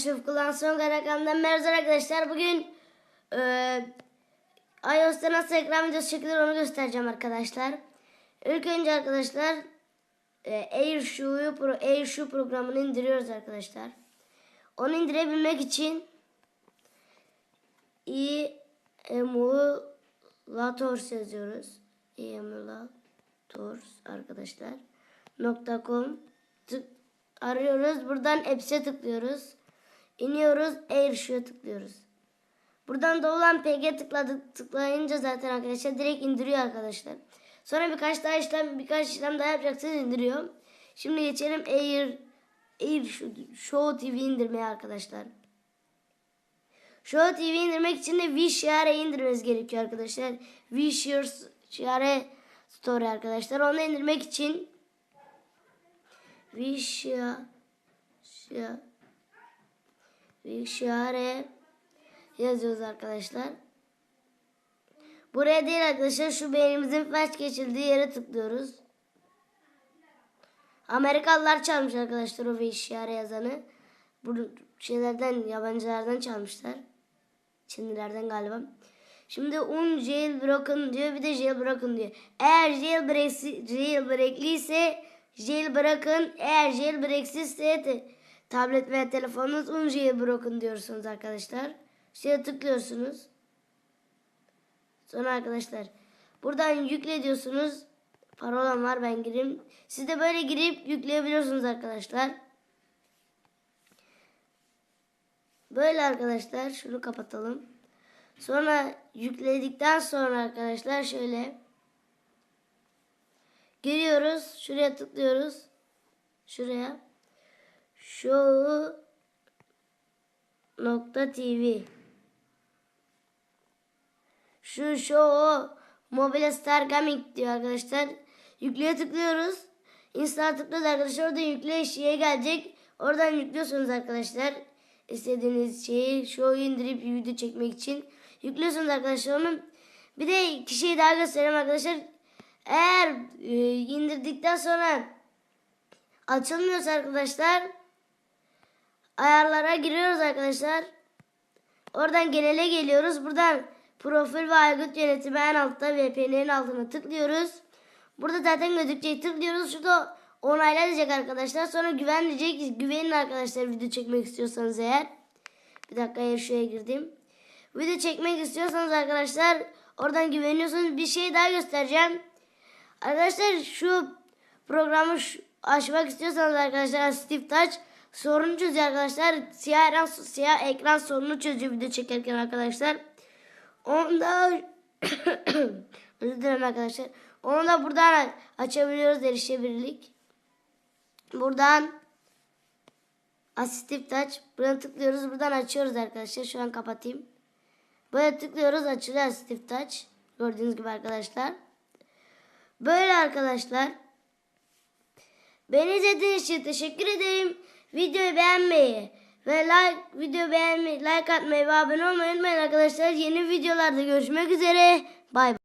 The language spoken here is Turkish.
Aşıf Kullan Son Karakan'dan merhaba arkadaşlar. Bugün e, iOS'ta nasıl ekran videosu çekilir onu göstereceğim arkadaşlar. İlk önce arkadaşlar e, AirShoe'yu pro, AirShoe programını indiriyoruz arkadaşlar. Onu indirebilmek için emulators yazıyoruz. emulators arkadaşlar. .com tık, arıyoruz. Buradan apps'e tıklıyoruz. İniyoruz. AirShoe'ya tıklıyoruz. Buradan da olan PG tıkladık, tıklayınca zaten arkadaşlar direkt indiriyor arkadaşlar. Sonra birkaç daha işlem birkaç işlem daha yapacaksınız indiriyor. Şimdi geçelim Air Air Show TV indirmeye arkadaşlar. Show TV indirmek için de Wishare indirmeniz gerekiyor arkadaşlar. Wishare Store arkadaşlar. Onu indirmek için Wishare Wishare yazıyoruz arkadaşlar. Buraya değil arkadaşlar şu beynimizin felç geçildiği yere tıklıyoruz. Amerikalılar çalmış arkadaşlar o Wishare yazanı. Bu şeylerden yabancılardan çalmışlar. Çinlilerden galiba. Şimdi un jailbroken diyor bir de jailbroken diyor. Eğer jailbreak, jailbreakliyse jailbroken eğer jailbreaksizse tablet veya telefonunuz un jailbroken diyorsunuz arkadaşlar. Şeye tıklıyorsunuz. Sonra arkadaşlar buradan yükle diyorsunuz. Parolam var ben gireyim. Siz de böyle girip yükleyebiliyorsunuz arkadaşlar. Böyle arkadaşlar şunu kapatalım. Sonra yükledikten sonra arkadaşlar şöyle giriyoruz. Şuraya tıklıyoruz. Şuraya. Show nokta TV. Şu show Mobile Star Gaming diyor arkadaşlar. Yükleye tıklıyoruz. Install tıklıyoruz arkadaşlar. Orada yükle şeye gelecek. Oradan yüklüyorsunuz arkadaşlar. İstediğiniz şeyi show indirip video çekmek için. Yüklüyorsunuz arkadaşlar onu. Bir de iki şey daha göstereyim arkadaşlar. Eğer e, indirdikten sonra açılmıyorsa arkadaşlar ayarlara giriyoruz arkadaşlar. Oradan genele geliyoruz. Buradan profil ve aygıt yönetimi en altta VPN'in altına tıklıyoruz. Burada zaten gözükecek tıklıyoruz. Şurada onayla diyecek arkadaşlar. Sonra güven diyecek. Güvenin arkadaşlar video çekmek istiyorsanız eğer. Bir dakika eğer şuraya girdim. Video çekmek istiyorsanız arkadaşlar oradan güveniyorsunuz. Bir şey daha göstereceğim. Arkadaşlar şu programı açmak istiyorsanız arkadaşlar Steve Touch sorunu çözüyor arkadaşlar. Siyah ekran, siyah ekran sorunu çözüyor video çekerken arkadaşlar. Onda özür dilerim arkadaşlar. Onu da buradan açabiliyoruz erişebilirlik. Buradan Assistive Touch. Buradan tıklıyoruz. Buradan açıyoruz arkadaşlar. Şu an kapatayım. Böyle tıklıyoruz. Açılıyor Assistive Touch. Gördüğünüz gibi arkadaşlar. Böyle arkadaşlar. Beni izlediğiniz için teşekkür ederim. Videoyu beğenmeyi ve like video beğenmeyi, like atmayı ve abone olmayı unutmayın arkadaşlar. Yeni videolarda görüşmek üzere. Bay bay.